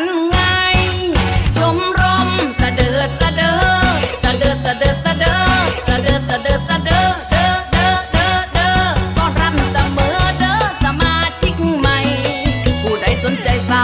กันไง ชมรมสะเดือสะเดือสะเดือสะเดือสะเดือสะเดือสะเดือสะเดืดเด้อเด้อเดือเด้อต้รำเสมอเด้อสมาชิกใหม่ ผู้ใดสนใจเฝ้า